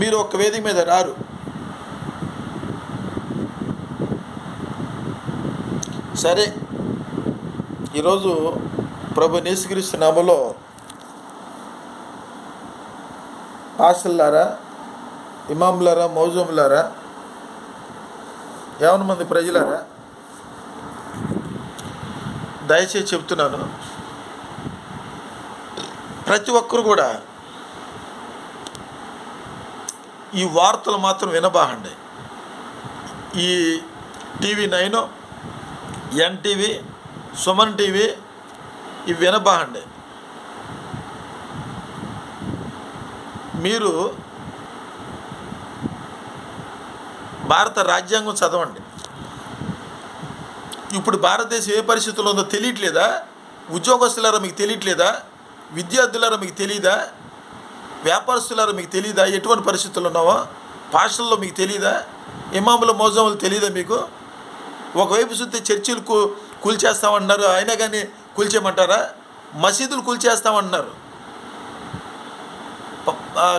మీరు ఒక వేదిక మీద రారు. సరే ఈరోజు ప్రభు నేసుక్రీస్తు నామలో పాస్టర్లారా ఇమాములారా మౌజములారా యావన మంది ప్రజలారా దయచేసి చెప్తున్నాను. ప్రతి ఒక్కరు కూడా ఈ వార్తలు మాత్రం వినబాగండి ఈ TV nine NTV Suman TV ఇవి వినబాగండి మీరు భారత రాజ్యాంగం చదవండి. ఇప్పుడు భారతదేశం ఏ పరిస్థితుల్లో ఉందో తెలియట్లేదా? ఉద్యోగస్తులారా మీకు తెలియట్లేదా? విద్యార్థులారా మీకు తెలియదా వ్యాపారస్తులారా మీకు తెలియదా ఎటువంటి పరిస్థితులు ఉన్నావో? పాషల్లో మీకు తెలియదా ఇమాముల మోజములు తెలియదా మీకు? ఒకవైపు చూస్తే చర్చిలు కూ కూల్చేస్తామన్నారు అయినా కానీ కూల్చేయమంటారా? మసీదులు కూల్చేస్తామన్నారు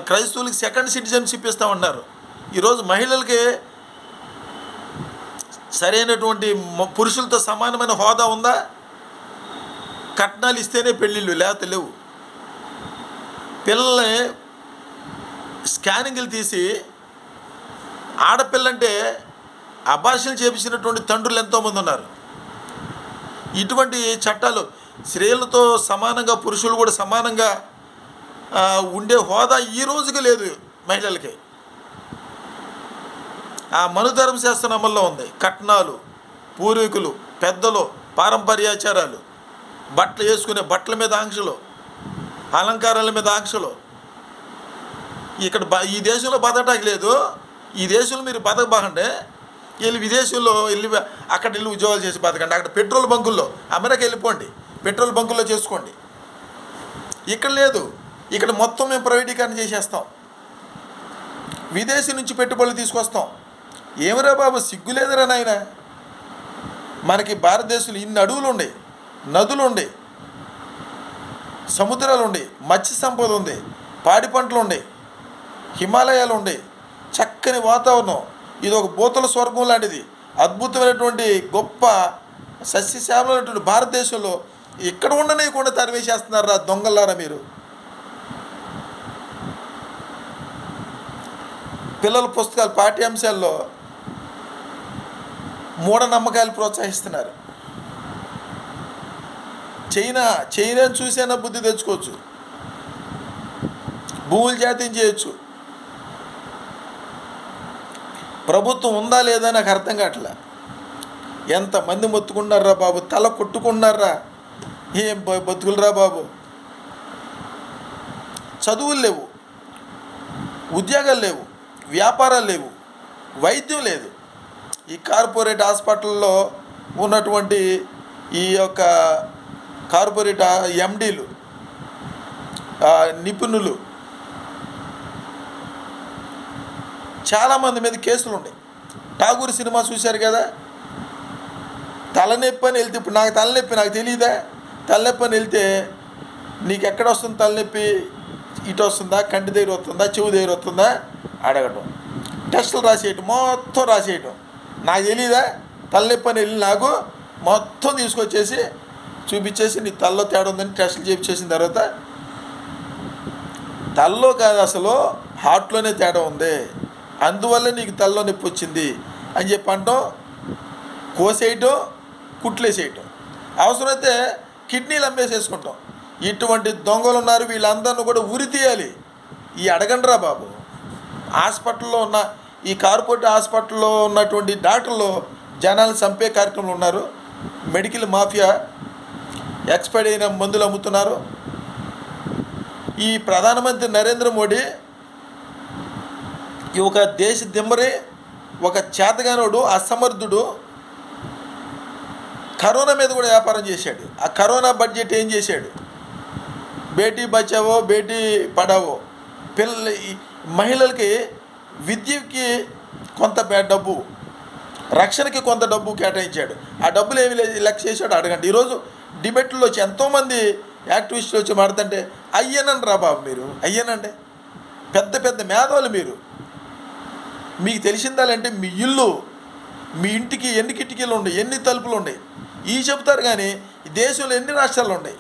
క్రైస్తవులకి సెకండ్ సిటిజన్షిప్ ఇస్తామన్నారు ఈరోజు మహిళలకి సరైనటువంటి పురుషులతో సమానమైన హోదా ఉందా? కట్నాలు ఇస్తేనే పెళ్ళిళ్ళు లేకపోతే లేవు. పిల్లల్ని స్కానింగ్లు తీసి ఆడపిల్లంటే అభాషలు చేపించినటువంటి తండ్రులు ఎంతోమంది ఉన్నారు. ఇటువంటి చట్టాలు స్త్రీలతో సమానంగా పురుషులు కూడా సమానంగా ఉండే హోదా ఈ రోజుకి లేదు మహిళలకి. ఆ మనుధర్మ శాస్త్రం అమల్లో ఉంది. కట్నాలు పూర్వీకులు పెద్దలు పారంపర్యాచారాలు బట్టలు వేసుకునే బట్టల మీద ఆంక్షలు అలంకారాల మీద ఆంక్షలు. ఇక్కడ బ ఈ దేశంలో బతకటానికి లేదు. ఈ దేశంలో మీరు బతకబాకండి. వెళ్ళి విదేశంలో వెళ్ళి అక్కడ వెళ్ళి ఉద్యోగాలు చేసి బతకండి. అక్కడ పెట్రోల్ బంకుల్లో అమెరికా వెళ్ళిపోండి. పెట్రోల్ బంకుల్లో చేసుకోండి. ఇక్కడ లేదు. ఇక్కడ మొత్తం మేము ప్రైవేటీకరణ చేసేస్తాం. విదేశీ నుంచి పెట్టుబడులు తీసుకొస్తాం. ఏమిరా బాబు సిగ్గు లేదురా నాయన? మనకి భారతదేశంలో ఇన్ని అడవులు ఉండే నదులు ఉండే సముద్రాలు ఉండి మత్స్య సంపద ఉంది పాడి పంటలు ఉండి హిమాలయాలు ఉండి చక్కని వాతావరణం. ఇది ఒక బూతల స్వర్గం లాంటిది. అద్భుతమైనటువంటి గొప్ప సస్యశ్యామలైనటువంటి భారతదేశంలో ఇక్కడ ఉండనేయకుండా తరివేసేస్తున్నారా దొంగలారా మీరు? పిల్లల పుస్తకాలు పాఠ్యాంశాల్లో మూఢనమ్మకాలు ప్రోత్సహిస్తున్నారు. చైనా చైనాను చూసైనా బుద్ధి తెచ్చుకోవచ్చు. భూములు జాతీయం చేయొచ్చు. ప్రభుత్వం ఉందా లేదా నాకు అర్థం కావట్లే. ఎంతమంది మొత్తుకున్నారా బాబు? తల కొట్టుకున్నారా? ఏం బతుకులరా బాబు? చదువులు లేవు. ఉద్యోగాలు లేవు. వ్యాపారాలు లేవు. వైద్యం లేదు. ఈ కార్పొరేట్ హాస్పిటల్లో ఉన్నటువంటి ఈ యొక్క కార్పొరేట్ ఎండీలు నిపుణులు. చాలామంది మీద కేసులు ఉన్నాయి. ఠాగూర్ సినిమా చూశారు కదా? తలనొప్పి అని వెళ్తే ఇప్పుడు నాకు తలనొప్పి నాకు తెలియదా తలనొప్పి అని వెళ్తే నీకు ఎక్కడ వస్తుంది తలనొప్పి? ఇటు వస్తుందా? కంటి దగ్గర వస్తుందా? చెవు దగ్గర వస్తుందా? అడగటం. టెస్టులు రాసేయటం మొత్తం రాసేయటం. నాకు తెలియదా తలనొప్పి అని వెళ్ళి నాకు మొత్తం తీసుకొచ్చేసి చూపించేసి నీ తలలో తేడా ఉందని టెస్టులు చేపించేసిన తర్వాత తలలో కాదు అసలు హార్ట్లోనే తేడా ఉంది. అందువల్ల నీకు తలలో నొప్పి వచ్చింది అని చెప్పి అంటాం. కోసేయటం కుట్లేసేయటం. అవసరమైతే కిడ్నీలు అమ్మేసేసుకుంటాం. ఇటువంటి దొంగలు ఉన్నారు వీళ్ళందరిని కూడా ఉరి తీయాలి. ఈ అడగండిరా బాబు. హాస్పిటల్లో ఉన్న ఈ కార్పొరేట్ హాస్పిటల్లో ఉన్నటువంటి డాక్టర్లు జనాలను చంపే కార్యక్రమంలో ఉన్నారు. మెడికల్ మాఫియా ఎక్స్పైర్ అయిన మందులు అమ్ముతున్నారు. ఈ ప్రధానమంత్రి నరేంద్ర మోడీ ఈ ఒక దేశ దిమ్మరి ఒక చేతగానోడు అసమర్థుడు కరోనా మీద కూడా వ్యాపారం చేశాడు. ఆ కరోనా బడ్జెట్ ఏం చేశాడు? బేటీ బచావో బేటీ పడావో పిల్లల ఈ మహిళలకి విద్యకి కొంత డబ్బు రక్షణకి కొంత డబ్బు కేటాయించాడు. ఆ డబ్బులు ఏమి లెక్క చేశాడు? అడగండి. ఈరోజు డిబేట్లో వచ్చి ఎంతోమంది యాక్టివిస్టులు వచ్చి మాడుతుంటే అయ్యనండి రా బాబు మీరు అయ్యనండి. పెద్ద పెద్ద మేధావులు మీరు. మీకు తెలిసిందాలంటే మీ ఇల్లు మీ ఇంటికి ఎన్ని కిటికీలు ఉన్నాయి ఎన్ని తలుపులు ఉన్నాయి ఈ చెప్తారు కానీ ఈ దేశంలో ఎన్ని రాష్ట్రాలు ఉన్నాయి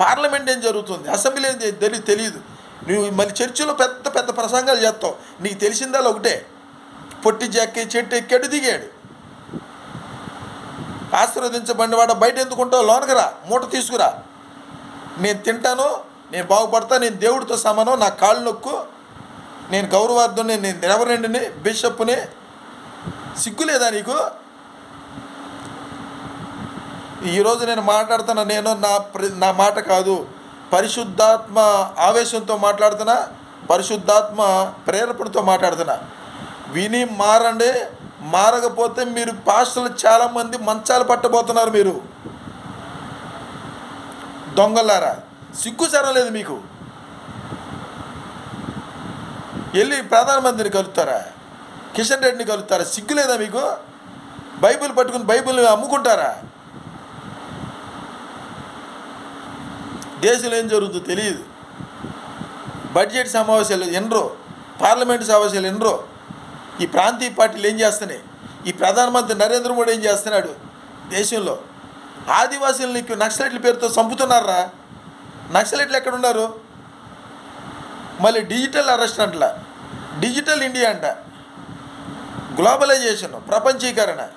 పార్లమెంట్ ఏం జరుగుతుంది? అసెంబ్లీ ఏం తెలియదు తెలియదు నువ్వు మళ్ళీ చర్చిలో పెద్ద పెద్ద ప్రసంగాలు చేస్తావు. నీకు తెలిసిందాలో ఒకటే? పొట్టి చెక్కి చెట్టు ఎక్కాడు దిగాడు. ఆశీర్వదించబడినవాడు బయట ఎందుకుంటావు? లోనకరా మూట తీసుకురా. నేను తింటాను నేను బాగుపడతా నేను దేవుడితో సమానం నా కాళ్ళు నొక్కు. నేను గౌరవార్థుని నేను రెవరెండ్ని బిషప్ని సిగ్గు లేదా నీకు? ఈరోజు నేను మాట్లాడుతున్నా నేను నా ప్ర- నా మాట కాదు. పరిశుద్ధాత్మ ఆవేశంతో మాట్లాడుతున్నా పరిశుద్ధాత్మ ప్రేరేపణతో మాట్లాడుతున్నా. విని మారండి. మారకపోతే మీరు పాస్టర్లు చాలామంది మంచాలు పట్టబోతున్నారు మీరు. దొంగలారా సిగ్గు లేదు మీకు. వెళ్ళి ప్రధానమంత్రిని కలుస్తారా? కిషన్ రెడ్డిని కలుస్తారా? సిగ్గు లేదా మీకు? బైబిల్ పట్టుకుని బైబిల్ అమ్ముకుంటారా? దేశంలో ఏం జరుగుతుందో తెలియదు. బడ్జెట్ సమావేశాలు ఎన్నరో పార్లమెంట్ సమావేశాలు ఎన్నరో ఈ ప్రాంతీయ పార్టీలు ఏం చేస్తున్నాయి? ఈ ప్రధానమంత్రి నరేంద్ర మోడీ ఏం చేస్తున్నాడు? దేశంలో ఆదివాసీలు నీకు నక్సలైట్ల పేరుతో చంపుతున్నారా? నక్సలైట్లు ఎక్కడ ఉన్నారు? మళ్ళీ డిజిటల్ అరెస్ట్ అంటల. డిజిటల్ ఇండియా అంట. గ్లోబలైజేషన్ ప్రపంచీకరణ.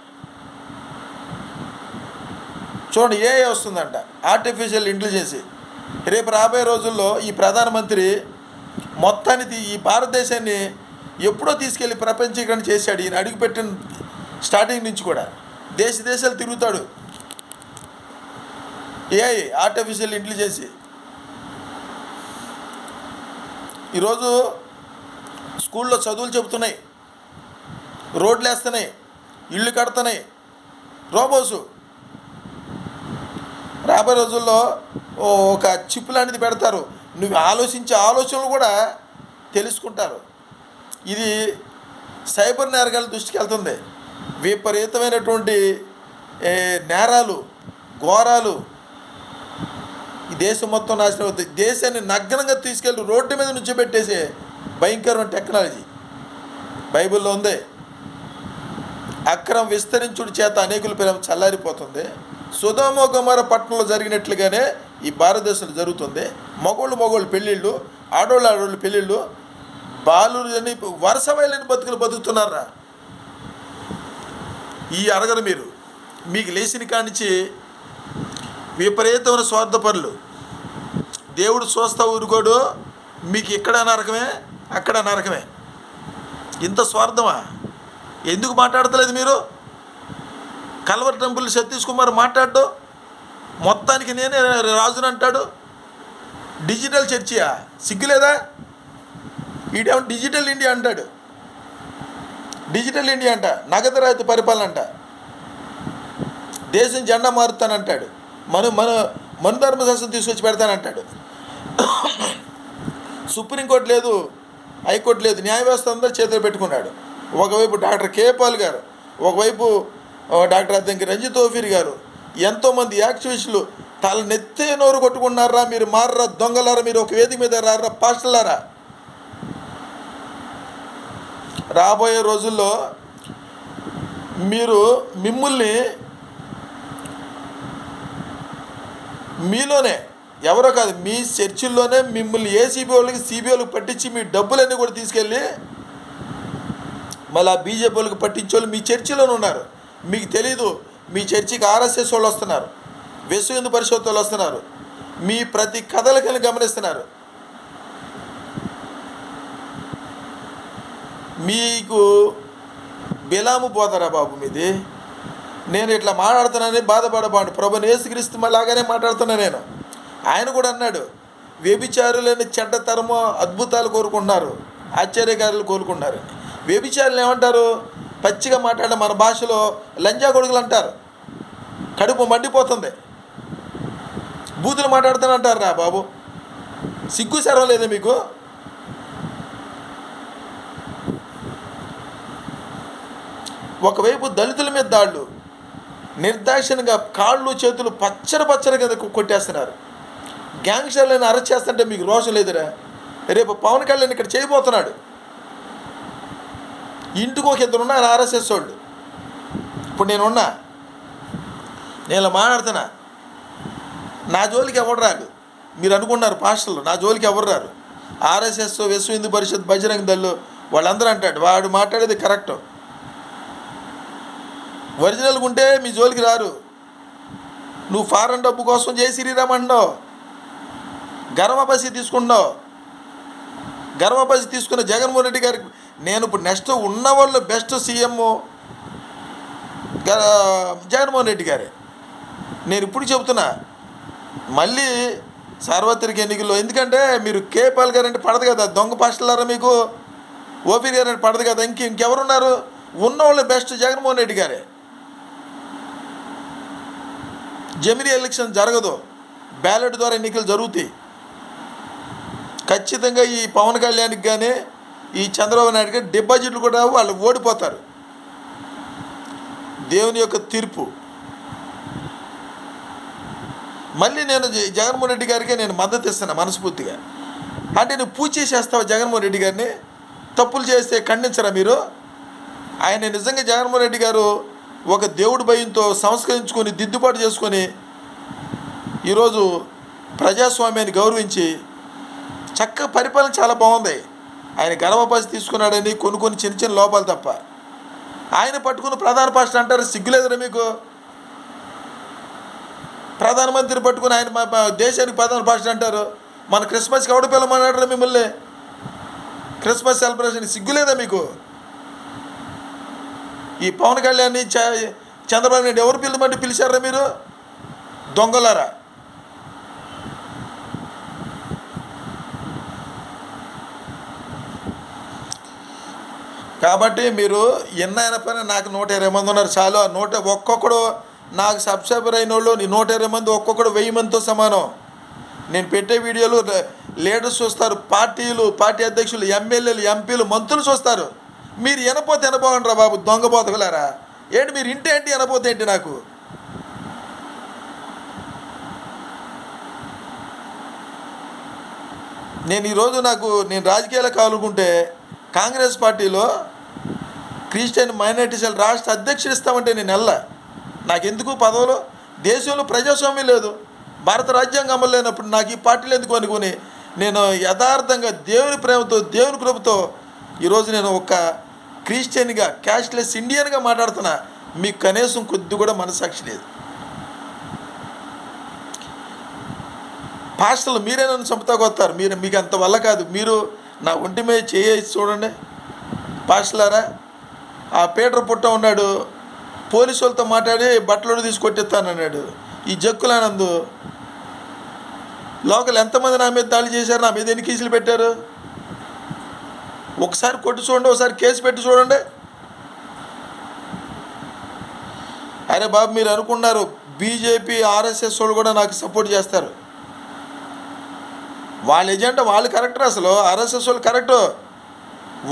చూడండి ఏఐ వస్తుందంట ఆర్టిఫిషియల్ ఇంటెలిజెన్స్ రేపు రాబోయే రోజుల్లో ఈ ప్రధానమంత్రి మొత్తానికి ఈ భారతదేశాన్ని ఎప్పుడో తీసుకెళ్ళి ప్రపంచీకరణ చేశాడు. ఈయన అడుగుపెట్టిన స్టార్టింగ్ నుంచి కూడా. దేశ దేశాలు తిరుగుతాడు. AI artificial intelligence. ఈరోజు స్కూల్లో చదువులు చెబుతున్నాయి. రోడ్లు వేస్తున్నాయి ఇళ్ళు కడుతున్నాయి. రోబోసు. రాబోయే రోజుల్లో ఓ ఒక చిప్ లాంటిది పెడతారు. నువ్వు ఆలోచించే ఆలోచనలు కూడా తెలుసుకుంటారు. ఇది సైబర్ నేరగాల దృష్టికి వెళ్తుంది. విపరీతమైనటువంటి నేరాలు ఘోరాలు ఈ దేశం మొత్తం నాశనం అవుతుంది. దేశాన్ని నగ్నంగా తీసుకెళ్ళి రోడ్డు మీద నుంచి పెట్టేసే భయంకరమైన టెక్నాలజీ బైబిల్లో ఉంది. అక్రమం విస్తరించుడి చేత అనేకుల ప్రేమ చల్లారిపోతుంది. సుధోమ కుమార పట్టణంలో జరిగినట్లుగానే ఈ భారతదేశంలో జరుగుతుంది. మగోళ్ళు మగోళ్ళు పెళ్ళిళ్ళు ఆడోళ్ళు ఆడోళ్ళు పెళ్ళిళ్ళు బాలురు అని వరుస వైలేని బతుకులు బతుకుతున్నారా? ఈ అరగరు మీరు. మీకు లేచిన కానించి విపరీతమైన స్వార్థ పనులు. దేవుడు చూస్తా ఊరుకోడు. మీకు ఇక్కడ నరకమే అక్కడ నరకమే ఇంత స్వార్థమా? ఎందుకు మాట్లాడతలేదు మీరు? కల్వర్ టెంపుల్ సతీష్ కుమార్ మాట్లాడు మొత్తానికి నేనే రాజునంటాడు. డిజిటల్ చర్చియా? సిగ్గులేదా? వీడేమో డిజిటల్ ఇండియా అంటాడు. డిజిటల్ ఇండియా అంట నగదు రహిత పరిపాలన అంట. దేశం జెండా మారుతానంటాడు మన మన మన ధర్మశాస్త్రం తీసుకొచ్చి పెడతానంటాడు సుప్రీంకోర్టు లేదు హైకోర్టు లేదు న్యాయ వ్యవస్థ అందరూ చేతిలో పెట్టుకున్నాడు. ఒకవైపు డాక్టర్ కే పాల్ గారు ఒకవైపు డాక్టర్ అద్దంకి రంజిత్ ఓఫీర్ గారు ఎంతోమంది యాక్టివిస్టులు తల నెత్తే నోరు కొట్టుకున్నారా మీరు మారరా దొంగలారా మీరు ఒక వేదిక మీద రారా పాస్టర్లారా? రాబోయే రోజుల్లో మీరు మిమ్మల్ని మీలోనే ఎవరో కాదు మీ చర్చిల్లోనే మిమ్మల్ని ఏసీబీ వాళ్ళకి సిబిఐ వాళ్ళకి పట్టించి మీ డబ్బులన్నీ కూడా తీసుకెళ్ళి మళ్ళీ ఆ బీజేపీ వాళ్ళకి పట్టించే వాళ్ళు మీ చర్చిలోనే ఉన్నారు. మీకు తెలీదు మీ చర్చికి ఆర్ఎస్ఎస్ వాళ్ళు వస్తున్నారు. విశ్వ హిందూ పరిషత్ వాళ్ళు వస్తున్నారు. మీ ప్రతి కథలకని గమనిస్తున్నారు. మీకు బిలాము పోతారా బాబు మీది? నేను ఇట్లా మాట్లాడుతున్నానని బాధపడబాండి ప్రభు యేసుక్రీస్తు లాగానే మాట్లాడుతున్నా నేను. ఆయన కూడా అన్నాడు వ్యభిచారులని చెడ్డ తరము అద్భుతాలు కోరుకుంటున్నారు ఆశ్చర్యకారులు కోరుకున్నారు వ్యభిచారులు ఏమంటారు? పచ్చిగా మాట్లాడే మన భాషలో లంజా కొడుకులు అంటారు. కడుపు మండిపోతుంది. బూతులు మాట్లాడుతానంటారు రా బాబు. సిగ్గు శరం లేదా మీకు? ఒకవైపు దళితుల మీద దాళ్ళు నిర్దాక్షణంగా కాళ్ళు చేతులు పచ్చడి పచ్చడి కింద కొట్టేస్తున్నారు. గ్యాంగ్స్టర్లను అరెస్ట్ చేస్తుంటే మీకు రోషం లేదురా? రేపు పవన్ కళ్యాణ్ ఇక్కడ చేయబోతున్నాడు. ఇంటికి ఒక ఇద్దరు ఉన్నారు ఆర్ఎస్ఎస్ వాళ్ళు. ఇప్పుడు నేనున్నా నేను మాట్లాడుతున్నా. నా జోలికి ఎవరు రాడు మీరు అనుకున్నారు పాస్టర్లు నా జోలికి ఎవరు రారు? ఆర్ఎస్ఎస్ విశ్వ హిందూ పరిషత్ బజరంగ దళ్ళు వాళ్ళందరూ అంటాడు వాడు మాట్లాడేది కరెక్ట్. ఒరిజినల్గా ఉంటే మీ జోలికి రారు. నువ్వు ఫారెన్ డబ్బు కోసం జై శ్రీరామ్ అంటున్నావు గర్వపసి తీసుకుంటున్నావు. గర్వపసి తీసుకున్న జగన్మోహన్ రెడ్డి గారికి నేను ఇప్పుడు నెక్స్ట్ ఉన్న వాళ్ళు బెస్ట్ సీఎం జగన్మోహన్ రెడ్డి గారే. నేను ఇప్పుడు చెబుతున్నా మళ్ళీ సార్వత్రిక ఎన్నికల్లో ఎందుకంటే మీరు కేపాల్ గారు అంటే పడదు కదా దొంగ పాస్టలారా మీకు? ఓపీ గారు అంటే పడదు కదా ఇంక ఇంకెవరున్నారు? ఉన్నవాళ్ళు బెస్ట్ జగన్మోహన్ రెడ్డి గారే. జమినీ ఎలక్షన్ జరగదు. బ్యాలెట్ ద్వారా ఎన్నికలు జరుగుతాయి. ఖచ్చితంగా ఈ పవన్ కళ్యాణ్కి కానీ ఈ చంద్రబాబు నాయుడు గారి డిపాజిట్లు కూడా వాళ్ళు ఓడిపోతారు. దేవుని యొక్క తీర్పు. మళ్ళీ నేను జగన్మోహన్ రెడ్డి గారికి నేను మద్దతు ఇస్తాను మనస్ఫూర్తిగా. అంటే నువ్వు పూజ చేసేస్తావు జగన్మోహన్ రెడ్డి గారిని? తప్పులు చేస్తే ఖండించరా మీరు? ఆయన నిజంగా జగన్మోహన్ రెడ్డి గారు ఒక దేవుడి భయంతో సంస్కరించుకొని దిద్దుబాటు చేసుకొని ఈరోజు ప్రజాస్వామ్యాన్ని గౌరవించి చక్క పరిపాలన చాలా బాగుంది. ఆయన గర్వపరిచి తీసుకున్నాడని కొన్ని కొన్ని చిన్న చిన్న లోపాలు తప్ప. ఆయన పట్టుకున్న ప్రధాన పాస్టర్ అంటారు సిగ్గులేదురా మీకు. ప్రధానమంత్రి పట్టుకుని ఆయన మా- దేశానికి ప్రధాన పాస్టర్ అంటారు. మన క్రిస్మస్కి ఎవడ పిల్లమన్నాడు మిమ్మల్ని? క్రిస్మస్ సెలబ్రేషన్ సిగ్గులేదా మీకు? ఈ పవన్ కళ్యాణ్ని చ- చంద్రబాబు నాయుడు ఎవరు పిల్లమంటే పిలిచారా మీరు? దొంగలారా? కాబట్టి మీరు ఎన్నైనా పని నాకు నూట ఇరవై మంది ఉన్నారు చాలు. ఆ నూట ఒక్కొక్కడు నాకు సబ్స్క్రైబర్ అయిన వాళ్ళు నీ నూట ఇరవై మంది ఒక్కొక్కడు వెయ్యి మందితో సమానం. నేను పెట్టే వీడియోలు లీడర్స్ చూస్తారు పార్టీలు పార్టీ అధ్యక్షులు ఎమ్మెల్యేలు ఎంపీలు మంత్రులు చూస్తారు. మీరు ఎనపోతే వినపోకండి బాబు దొంగ బోతకులారా. ఏంటి మీరు ఇంటి ఏంటి వినపోతే ఏంటి నాకు? నేను ఈరోజు నాకు నేను రాజకీయాలు కావాలనుకుంటే కాంగ్రెస్ పార్టీలో క్రిస్టియన్ మైనార్టీ సెల్ రాష్ట్ర అధ్యక్షుడు ఇస్తామంటే నేను వెళ్ళా నాకెందుకు పదవులు? దేశంలో ప్రజాస్వామ్యం లేదు. భారత రాజ్యాంగం అమలు లేనప్పుడు నాకు ఈ పార్టీలు ఎందుకు అనుకుని నేను యథార్థంగా దేవుని ప్రేమతో దేవుని కృపతో ఈరోజు నేను ఒక క్రిస్టియన్గా క్యాష్లెస్ ఇండియన్గా మాట్లాడుతున్నా. మీకు కనీసం కొద్ది కూడా మనసాక్షి లేదు. పాస్టర్లు మీరే నన్ను చంపుతాకు మీరు మీకు అంత వల్ల కాదు. మీరు నా ఒంటి మీద చేసి చూడండి. పాస్టలారా ఆ పీటర్ పుట్ట ఉన్నాడు. పోలీసు వాళ్ళతో మాట్లాడి బట్టలు తీసుకొట్టిస్తానన్నాడు ఈ జక్కులానందు లోకల్ ఎంతమంది నా మీద దాడి చేశారు? నా మీద ఎన్ని కేసులు పెట్టారు? ఒకసారి కొట్టి చూడండి ఒకసారి కేసు పెట్టి చూడండి. అరే బాబు మీరు అనుకున్నారు బీజేపీ ఆర్ఎస్ఎస్ వాళ్ళు కూడా నాకు సపోర్ట్ చేస్తారు. వాళ్ళ ఎజెండా వాళ్ళు కరెక్టర్ అసలు. ఆర్ఎస్ఎస్ వాళ్ళు కరెక్ట్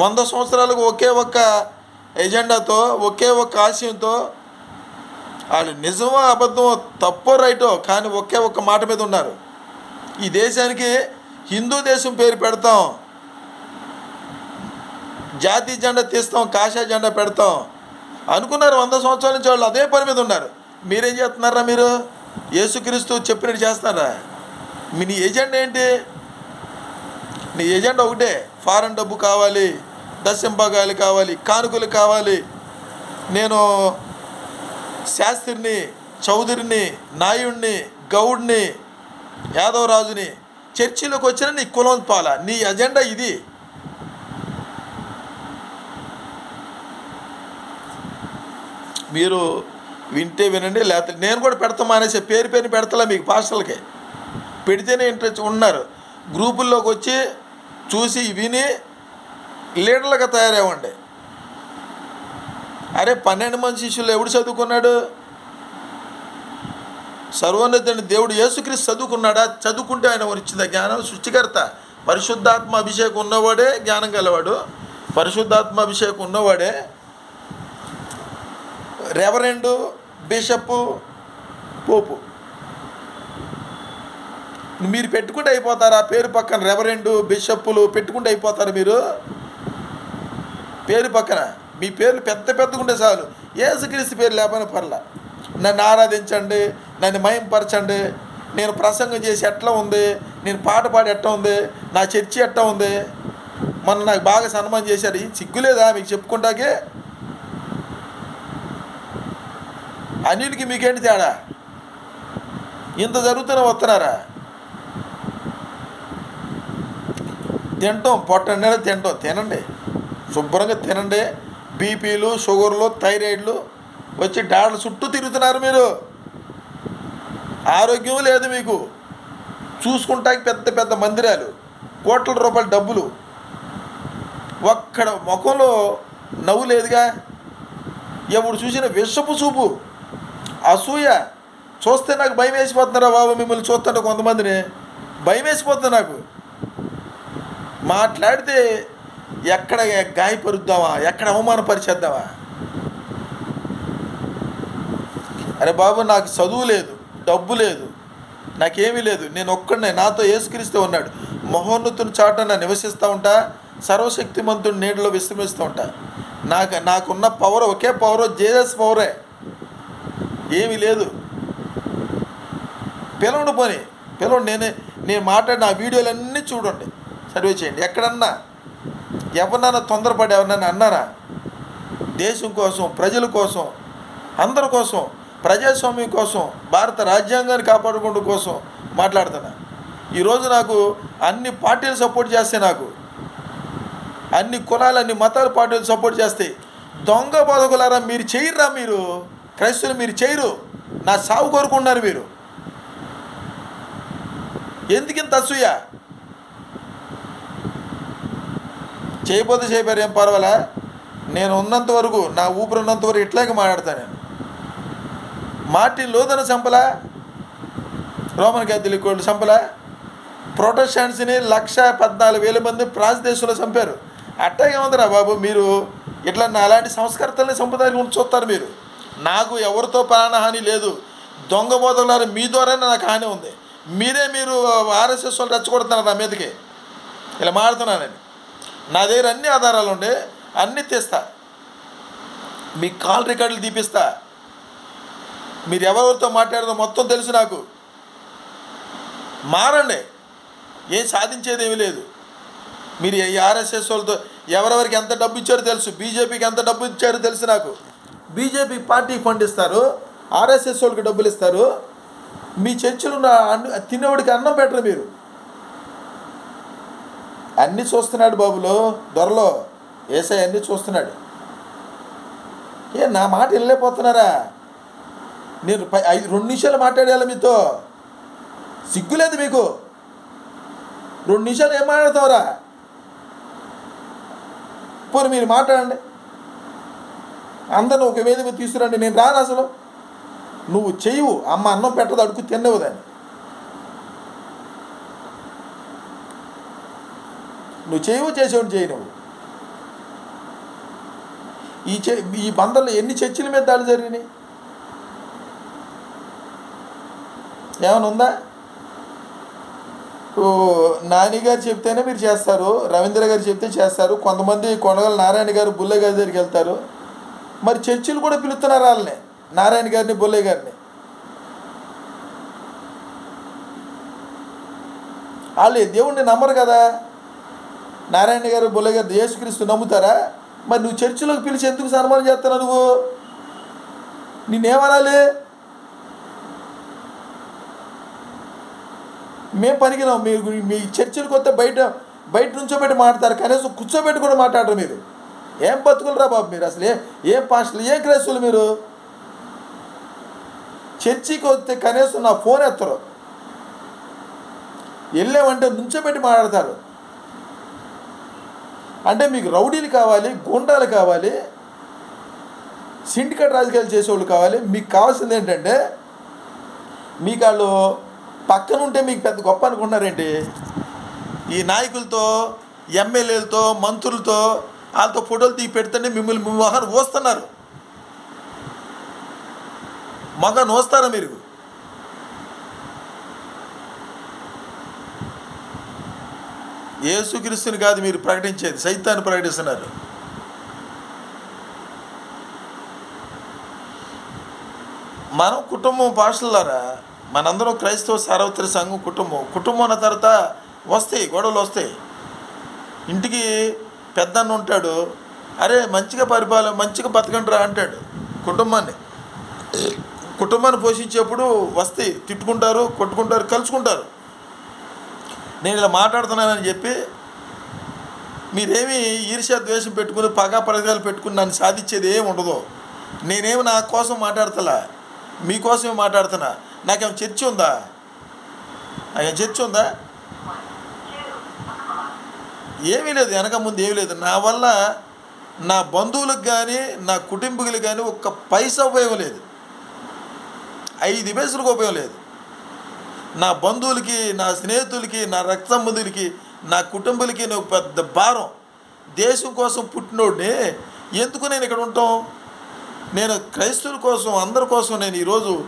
వంద సంవత్సరాలకు ఒకే ఒక్క ఎజెండాతో ఒకే ఒక్క ఆశయంతో వాళ్ళు నిజమో అబద్ధమో తప్పో రైటో కానీ ఒకే ఒక్క మాట మీద ఉన్నారు. ఈ దేశానికి హిందూ దేశం పేరు పెడతాం. జాతీయ జెండా తీస్తాం కాషాయ జెండా పెడతాం. అనుకున్నారు వంద సంవత్సరాల నుంచి వాళ్ళు అదే పని మీద ఉన్నారు. మీరేం చేస్తున్నారా మీరు? యేసుక్రీస్తు చెప్పినట్టు చేస్తున్నారా? మీ నీ ఎజెండా ఏంటి? నీ ఎజెండా ఒకటే ఫారెన్ డబ్బు కావాలి దశంభాగాలు కావాలి కానుకలు కావాలి. నేను శాస్త్రిని చౌదరిని నాయుడిని గౌడ్ని యాదవరాజుని చర్చిలోకి వచ్చిన నీ కులం పాల నీ ఎజెండా ఇది. మీరు వింటే వినండి లేకపోతే నేను కూడా పెడతాం మానేసే పేరు పేరు పెడతలే మీకు పాస్టర్లకి. పెడితేనే ఇంట్రెస్ట్ ఉన్నారు. గ్రూపుల్లోకి వచ్చి చూసి విని లీడర్లుగా తయారవ్వండి. అరే పన్నెండు మంది శిష్యులు ఎవడు చదువుకున్నాడు? సర్వోన్నతుని దేవుడు యేసుక్రీస్తు చదువుకున్నాడా? చదువుకుంటే ఆయన వచ్చింది జ్ఞానం సృష్టికర్త పరిశుద్ధాత్మ అభిషేకం ఉన్నవాడే జ్ఞానం గలవాడు. పరిశుద్ధాత్మ అభిషేకం ఉన్నవాడే రెవరెండు బిషప్ పోపు. మీరు పెట్టుకుంటే అయిపోతారా పేరు పక్కన రెవరెండు బిషప్పులు పెట్టుకుంటే అయిపోతారు మీరు. పేరు పక్కన. మీ పేర్లు పెద్ద పెద్దగా ఉండే చాలు. ఏసుక్రీస్తు పేరు లేకపోయినా పర్లా. నన్ను ఆరాధించండి నన్ను మయంపరచండి నేను ప్రసంగం చేసి ఎట్లా ఉంది నేను పాట పాడి ఎట్లా ఉంది నా చర్చి ఎట్లా ఉంది. మొన్న నాకు బాగా సన్మానం చేశారు. సిగ్గులేదా మీకు చెప్పుకుంటాకే? అన్నిటికీ మీకేంటి తేడా? ఇంత జరుగుతూనే వస్తున్నారా? తింటాం పొట్ట తింటాం. తినండి. శుభ్రంగా తినండి. బీపీలు షుగర్లు థైరాయిడ్లు వచ్చి డాక్టర్ చుట్టూ తిరుగుతున్నారు మీరు. ఆరోగ్యం లేదు మీకు. చూసుకుంటానికి పెద్ద పెద్ద మందిరాలు కోట్ల రూపాయల డబ్బులు. ఒక్కడ ముఖంలో నవ్వు లేదుగా? ఎప్పుడు చూసిన విషపు చూపు. అసూయ. చూస్తే నాకు భయం వేసిపోతున్నారా బాబు మిమ్మల్ని చూస్తుంటే కొంతమందిని? భయం వేసిపోతుంది నాకు. మాట్లాడితే ఎక్కడ గాయపరుద్దామా? ఎక్కడ అవమానపరిచేద్దామా? అరే బాబు నాకు చదువు లేదు డబ్బు లేదు నాకేమీ లేదు. నేను ఒక్కడనే నాతో ఏసుక్రీస్తూ ఉన్నాడు. మహోన్నతుని చాటన నివసిస్తూ ఉంటా సర్వశక్తిమంతుడి నీటిలో విశ్రమిస్తూ ఉంటా. నాకు నాకున్న పవర్ ఒకే పవర్ జేజస్ పవరే ఏమీ లేదు. పిలవండి పోని. పిలవండి నేనే నేను మాట్లాడిన ఆ వీడియోలన్నీ చూడండి. సర్వే చేయండి. ఎక్కడన్నా ఎవరినన్నా తొందరపడి ఎవరినైనా అన్నారా? దేశం కోసం ప్రజల కోసం అందరి కోసం ప్రజాస్వామ్యం కోసం భారత రాజ్యాంగాన్ని కాపాడుకోవడం కోసం మాట్లాడుతున్నా. ఈరోజు నాకు అన్ని పార్టీలు సపోర్ట్ చేస్తే నాకు. అన్ని కులాలు అన్ని మతాల పార్టీలు సపోర్ట్ చేస్తాయి. దొంగ బతుకులారా మీరు చేయర్రా మీరు? క్రైస్తవులు మీరు చేయరు. నా సావు కోరుకున్నారు మీరు. ఎందుకింత అసూయ? చేయబోతే చేయబారు ఏం పర్వాలే. నేను ఉన్నంత వరకు నా ఊపిరి ఉన్నంత వరకు ఇట్లాగే మాట్లాడతాను నేను. మార్టిన్ లోదన చంపలా రోమన్ క్యాథలిక్ వాళ్ళు చంపలా. ప్రొటెస్టాంట్స్ని లక్ష పద్నాలుగు వేల మంది ఫ్రాన్స్ దేశంలో చంపారు. అట్టాగే ఉందిరా బాబు మీరు ఇట్లా నా అలాంటి సంస్కర్తల్ని సంప్రదాయాలు చూస్తారు మీరు. నాకు ఎవరితో ప్రాణహాని లేదు. దొంగ బోధకులారు మీ ద్వారానే నాకు హాని ఉంది. మీరే మీరు ఆర్ఎస్ఎస్ వాళ్ళు రెచ్చగొడుతున్నారు నా మీదకి. ఇలా మాడుతున్నానని నా దగ్గర అన్ని ఆధారాలు ఉండే అన్నీ తీస్తా. మీ కాల్ రికార్డులు తీపిస్తా. మీరు ఎవరెవరితో మాట్లాడారో మొత్తం తెలుసు నాకు. మారండి. ఏం సాధించేది ఏమీ లేదు. మీరు ఈ ఆర్ఎస్ఎస్ వాళ్ళతో ఎవరెవరికి ఎంత డబ్బు ఇచ్చారో తెలుసు. బీజేపీకి ఎంత డబ్బు ఇచ్చారో తెలుసు నాకు. బీజేపీ పార్టీ ఫండ్ ఇస్తారు ఆర్ఎస్ఎస్ వాళ్ళకి డబ్బులు ఇస్తారు. మీ చర్చిలో ఉన్న తినేవాడికి అన్నం పెట్టరు మీరు. అన్నీ చూస్తున్నాడు బాబులో దొరలో. ఏసై అన్నీ చూస్తున్నాడు. ఏ నా మాట వెళ్ళలేకపోతున్నారా నేను ఐదు రెండు నిమిషాలు మాట్లాడాలి మీతో? సిగ్గులేదు మీకు. రెండు నిమిషాలు ఏం మాట్లాడతావురా? పోనీ మీరు మాట్లాడండి. అందరిని ఒక వేదిక తీసుకురండి నేను రాను అసలు. నువ్వు చెయ్యవు అమ్మ అన్నం పెట్టదు అడుగు తిన్నవు దాన్ని. నువ్వు చేయవు చేసేవాడు చేయి ఈ చే ఈ బంధంలో ఎన్ని చర్చిల మీద దాడి జరిగినాయి? ఏమైనా ఉందా? ఓ నాని గారు చెప్తేనే మీరు చేస్తారు రవీంద్ర గారు చెప్తే చేస్తారు కొంతమంది కొనగల నారాయణ గారు బుల్లయ్య గారి దగ్గరికి వెళ్తారు. మరి చర్చిలు కూడా పిలుస్తున్నారు వాళ్ళని. నారాయణ గారిని బుల్లయ్య గారిని. వాళ్ళు దేవుణ్ణి నమ్మరు కదా. నారాయణ గారు బుల్లయ్య గారు యేసుక్రీస్తు నమ్ముతారా? మరి నువ్వు చర్చిలోకి పిలిచి ఎందుకు సన్మానం చేస్తున్నావు నువ్వు? నిన్నేమనాలి? మేము పనికిరాం. మీరు మీ చర్చిలకు వస్తే బయట బయట నుంచోబెట్టి మాట్లాడతారు. కనీసం కూర్చోబెట్టి కూడా మాట్లాడరు మీరు. ఏం బతుకులరా బాబు మీరు అసలు? ఏ ఏం పాస్టర్లు ఏ క్రైస్తులు మీరు? చర్చికి వస్తే కనీసం నా ఫోన్ ఎత్తరు. వెళ్ళామంటే నుంచోబెట్టి మాట్లాడతారు. అంటే మీకు రౌడీలు కావాలి గుండాలు కావాలి సిండికేట్ రాజకీయాలు చేసేవాళ్ళు కావాలి. మీకు కావాల్సింది ఏంటంటే మీకు వాళ్ళు పక్కన ఉంటే మీకు పెద్ద గొప్ప అనుకున్నారేంటి ఈ నాయకులతో ఎమ్మెల్యేలతో మంత్రులతో వాళ్ళతో ఫోటోలు తీ పెడితేనే మిమ్మల్ని మీ మొహన్ ఓస్తున్నారు మగ నోస్తారా మీరు? ఏసుక్రీస్తుని కాదు మీరు ప్రకటించేది సైతాన్ని ప్రకటిస్తున్నారు. మనం కుటుంబం భాషలారా మనందరం క్రైస్తవ సార్వత్ర సంఘం కుటుంబం. కుటుంబం తర్వాత వస్తాయి గొడవలు వస్తాయి. ఇంటికి పెద్దన్న ఉంటాడు అరే మంచిగా పరిపాలన మంచిగా బతకండి రా అంటాడు కుటుంబాన్ని. కుటుంబాన్ని పోషించేప్పుడు వస్తే తిట్టుకుంటారు కొట్టుకుంటారు కలుసుకుంటారు. నేను ఇలా మాట్లాడుతున్నానని చెప్పి మీరేమి ఈర్ష్య ద్వేషం పెట్టుకుని పగా పరగాలు పెట్టుకుని నన్ను సాధించేది ఏమి ఉండదు. నేనేమి నా కోసం మాట్లాడతలా? మీకోసమే మాట్లాడుతున్నా. నాకేం చర్చ ఉందా? నాకేం చర్చ ఉందా? ఏమీ లేదు వెనక ముందు ఏమీ లేదు. నా వల్ల నా బంధువులకు కానీ నా కుటుంబీకులకు కానీ ఒక్క పైసా ఉపయోగం లేదు. ఐదు పైసలకు ఉపయోగం లేదు. నా బంధువులకి నా స్నేహితులకి నా రక్త సంబంధులకి నా కుటుంబాలకి నేను పెద్ద భారం. దేశం కోసం పుట్టినోడిని ఎందుకు నేను ఇక్కడ ఉంటాం? నేను క్రైస్తవుల కోసం అందరి కోసం నేను ఈరోజు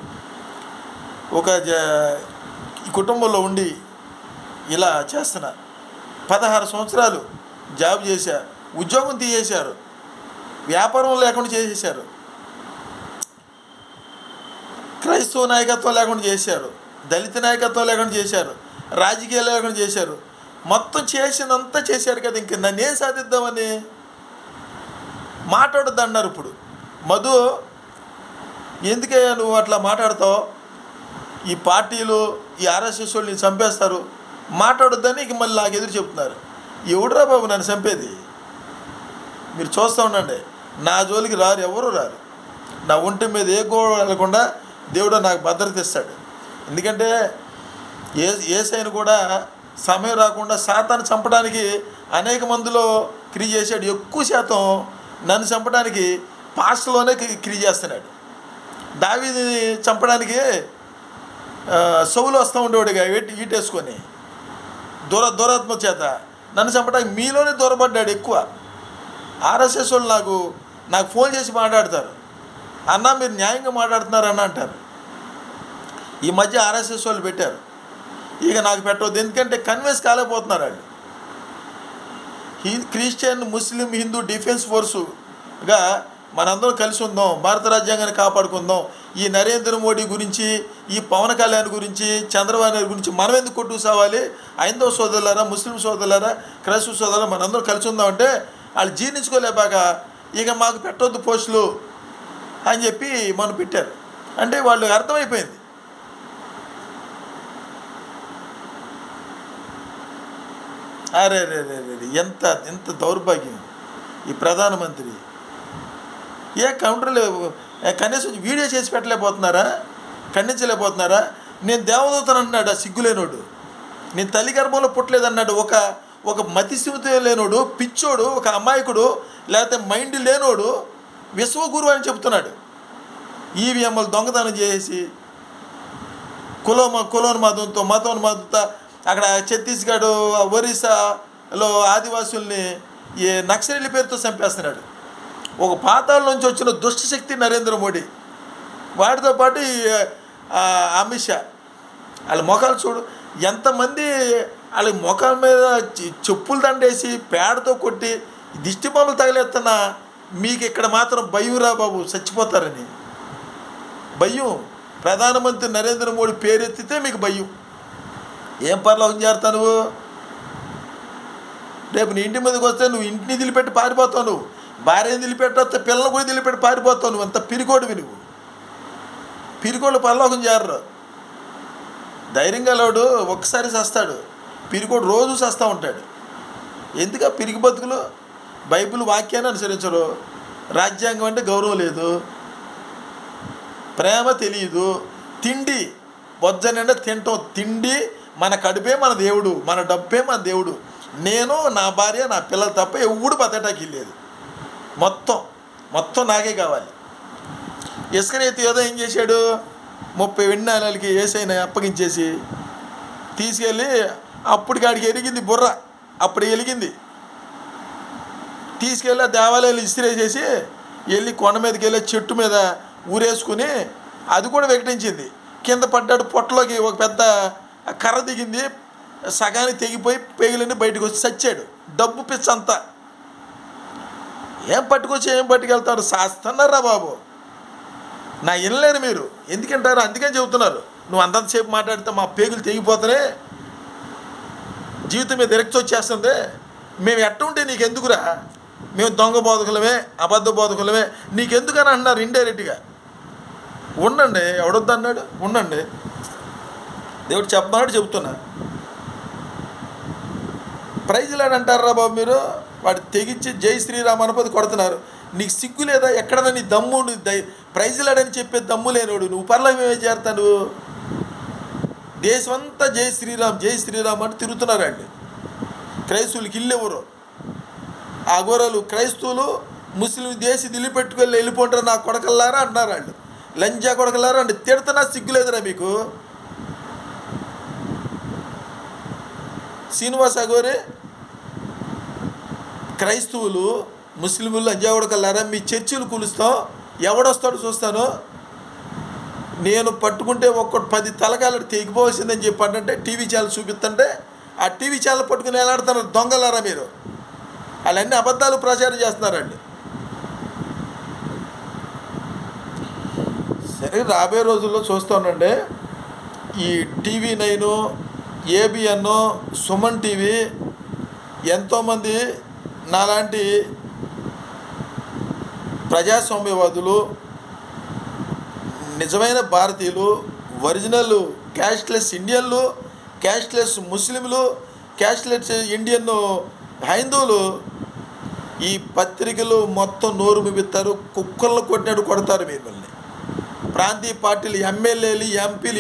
ఒక జ- కుటుంబంలో ఉండి ఇలా చేస్తున్నా. పదహారు సంవత్సరాలు జాబ్ చేశా ఉద్యోగం తీసేశారు వ్యాపారం లేకుండా చేసేసారు క్రైస్తవ నాయకత్వం లేకుండా చేశారు దళిత నాయకత్వం లేకుండా చేశారు రాజకీయాలు లేకుండా చేశారు. మొత్తం చేసినంతా చేశారు కదా ఇంక నన్ను ఏం సాధిద్దామని? మాట్లాడద్దు అన్నారు ఇప్పుడు. మధు ఎందుకే నువ్వు అట్లా మాట్లాడతావు? ఈ పార్టీలు ఈ ఆర్ఎస్ఎస్ వాళ్ళు చంపేస్తారు. మాట్లాడొద్దని ఇక మళ్ళీ నాకు ఎదురు చెప్తున్నారు. ఎవడురా బాబు నన్ను చంపేది? మీరు చూస్తూ ఉండండి. నా జోలికి రారు ఎవరు రారు. నా ఒంటి మీద ఏ గోడ వెళ్ళకుండా దేవుడు నాకు భద్రత ఇస్తాడు. ఎందుకంటే ఏ ఏసైను కూడా సమయం రాకుండా శాతాన్ని చంపడానికి అనేక మందిలో క్రియ చేశాడు. ఎక్కువ శాతం నన్ను చంపడానికి పాస్ట్లోనే క్రియ చేస్తున్నాడు. దావిని చంపడానికి ఆ, సౌలు వస్తూ ఉండేవాడుగా వెట్టి ఈటేసుకొని. దూర దూరాత్మ చేత. నన్ను చంపడానికి మీలోనే దూరపడ్డాడు ఎక్కువ. ఆర్ఎస్ఎస్ వాళ్ళు నాకు నాకు ఫోన్ చేసి మాట్లాడతారు. అన్న మీరు న్యాయంగా మాట్లాడుతున్నారు అన్న అంటారు. ఈ మధ్య ఆర్ఎస్ఎస్ వాళ్ళు పెట్టారు. ఇక నాకు పెట్టవద్దు. ఎందుకంటే కన్విన్స్ కాలేకపోతున్నారు వాళ్ళు. క్రిస్టియన్ ముస్లిం హిందూ డిఫెన్స్ ఫోర్సుగా మనందరం కలిసి ఉందాం భారత రాజ్యాంగాన్ని కాపాడుకుందాం. ఈ నరేంద్ర మోడీ గురించి ఈ పవన్ కళ్యాణ్ గురించి చంద్రబాబు నాయుడు గురించి మనం ఎందుకు కొట్టు సావాలి? ఐందవ సోదరులారా ముస్లిం సోదరులారా క్రైస్తవ సోదరులారా మనందరం కలిసి ఉందామంటే వాళ్ళు జీర్ణించుకోలేపాక ఇక మాకు పెట్టొద్దు పోస్టులు అని చెప్పి మనం పెట్టారు. అంటే వాళ్ళు అర్థమైపోయింది. అరే రే రే, ఎంత ఎంత దౌర్భాగ్యం. ఈ ప్రధానమంత్రి ఏ కౌంటర్లు కనీసం వీడియో చేసి పెట్టలేకపోతున్నారా? ఖండించలేకపోతున్నారా? నేను దేవదూతను అన్నాడు ఆ సిగ్గులేనోడు. నేను తల్లి గర్భంలో పుట్టలేదన్నాడు ఒక ఒక మతిస్థిమితం లేనోడు పిచ్చోడు ఒక అమాయకుడు లేకపోతే మైండ్ లేనోడు విశ్వగురు అని చెప్తున్నాడు. ఈవీఎంలు దొంగతనం చేసి కులోమ కులోన్మాదంతో మతోన్మాదంతో అక్కడ ఛత్తీస్గఢ్ ఒరిస్సాలో ఆదివాసుల్ని ఈ నక్సలీల పేరుతో చంపేస్తున్నాడు. ఒక పాతాల నుంచి వచ్చిన దుష్టశక్తి నరేంద్ర మోడీ. వాటితో పాటు అమిత్ షా. వాళ్ళ ముఖాలు చూడు. ఎంతమంది వాళ్ళ ముఖం మీద చెప్పులు దండేసి పేడతో కొట్టి దిష్టి బొమ్మలు తగిలేస్తున్నా మీకు ఇక్కడ మాత్రం భయంరా బాబు చచ్చిపోతారని. భయం. ప్రధానమంత్రి నరేంద్ర మోడీ పేరెత్తితే మీకు భయం. ఏం పర్లోకం చేస్తా రేపు నీ ఇంటి మీదకి వస్తే నువ్వు ఇంటిని వదిలిపెట్టి పారిపోతావు నువ్వు. భార్యని వదిలిపెట్టొస్తే పిల్లలు కూడా వదిలిపెట్టి పారిపోతావు నువ్వు. అంత పిరికోడివి నువ్వు. పిరికోళ్ళు పరలోకం చేరరు. ధైర్యంగా లోడు ఒక్కసారి చస్తాడు పిరికోడు రోజు చేస్తూ ఉంటాడు. ఎందుక పిరికి బతుకులు? బైబిల్ వాక్యాన్ని అనుసరించరు. రాజ్యాంగం అంటే గౌరవం లేదు. ప్రేమ తెలియదు. తిండి వద్దనంటే తింటాం. తిండి మన కడుపే మన దేవుడు మన డబ్బే మన దేవుడు. నేను నా భార్య నా పిల్లలు తప్ప ఎవడు బతటాకి లేదు మొత్తం మొత్తం నాకే కావాలి. ఇసుకనేతి ఏదో ఏం చేశాడు? ముప్పై వెండినాలకి ఏసైనా అప్పగించేసి తీసుకెళ్ళి అప్పుడు కాడికి ఎరిగింది బుర్ర. అప్పుడు వెలిగింది తీసుకెళ్ళి ఆ దేవాలయాలు ఇస్త్రేసేసి వెళ్ళి కొండ మీదకి వెళ్ళి చెట్టు మీద ఊరేసుకుని అది కూడా వికటించింది. కింద పడ్డాడు పొట్టలోకి ఒక పెద్ద కర్ర దిగింది. సగానికి తెగిపోయి పేగులన్నీ బయటకు వచ్చి చచ్చాడు. డబ్బు పిచ్చంతా. ఏం పట్టుకొచ్చి ఏం పట్టుకెళ్తాడు శాస్తున్నారా బాబు? నా వినలేరు మీరు. ఎందుకంటారు? అందుకని చెబుతున్నారు. నువ్వు అంతంతసేపు మాట్లాడితే మా పేగులు తెగిపోతేనే. జీవితం మీద ఎరక్తి వచ్చేస్తుంది. మేము ఎట్టుంటే నీకు ఎందుకురా మేము దొంగ బోధకులమే అబద్ధ బోధకులమే. నీకెందుకని అంటున్నారు ఇండైరెక్ట్గా? ఉండండి ఎవడొద్దు అన్నాడు? ఉండండి. దేవుడు చెప్పమన్నాడు చెబుతున్నా. ప్రైజ్లు అని అంటారా బాబు మీరు? వాడు తెగించి జై శ్రీరామ్ అనుపతి కొడుతున్నారు. నీకు సిగ్గు లేదా? ఎక్కడన్నా నీ దమ్ము దై ప్రైజ్లాడని చెప్పే దమ్ము లేనోడు నువ్వు పర్లం ఏమే దేశం దేశమంతా జై శ్రీరామ్ జై శ్రీరామ్ అని తిరుగుతున్నారండి. క్రైస్తవులకి ఇల్లెవరు ఎవరు ఆ గోరలు క్రైస్తవులు ముస్లిం దేశి పెట్టుకెళ్ళి వెళ్ళిపోంటారు నా కొడకల్లారా అంటున్నారు వాళ్ళు లంజా కొడకల్లారా అంటే తిడుతున్నా సిగ్గులేదురా మీకు? శ్రీనివాస అగోరే క్రైస్తవులు ముస్లింలు అంజావుడకల్లారా మీ చర్చిలు కూలుస్తాం ఎవడొస్తాడు చూస్తాను. నేను పట్టుకుంటే ఒక్కటి పది తలకాయలు తెగిపోవాల్సిందని చెప్పి అంటే టీవీ ఛానల్ చూపిస్తుంటే ఆ టీవీ ఛానల్ పట్టుకుని ఎలాడుతున్నారు దొంగలారా మీరు? వాళ్ళన్నీ అబద్ధాలు ప్రచారం చేస్తున్నారండి. సరే రాబోయే రోజుల్లో చూస్తానండి. ఈ TV nine ABN Suman TV ఎంతోమంది నాలాంటి ప్రజాస్వామ్యవాదులు నిజమైన భారతీయులు ఒరిజినల్ క్యాష్లెస్ ఇండియన్లు క్యాష్లెస్ ముస్లింలు క్యాష్లెస్ ఇండియన్ హైందువులు ఈ పత్రికలు మొత్తం నోరు మిగుతారు కుక్కలను కొట్టినట్టు కొడతారు మిమ్మల్ని. ప్రాంతీయ పార్టీలు ఎమ్మెల్యేలు ఎంపీలు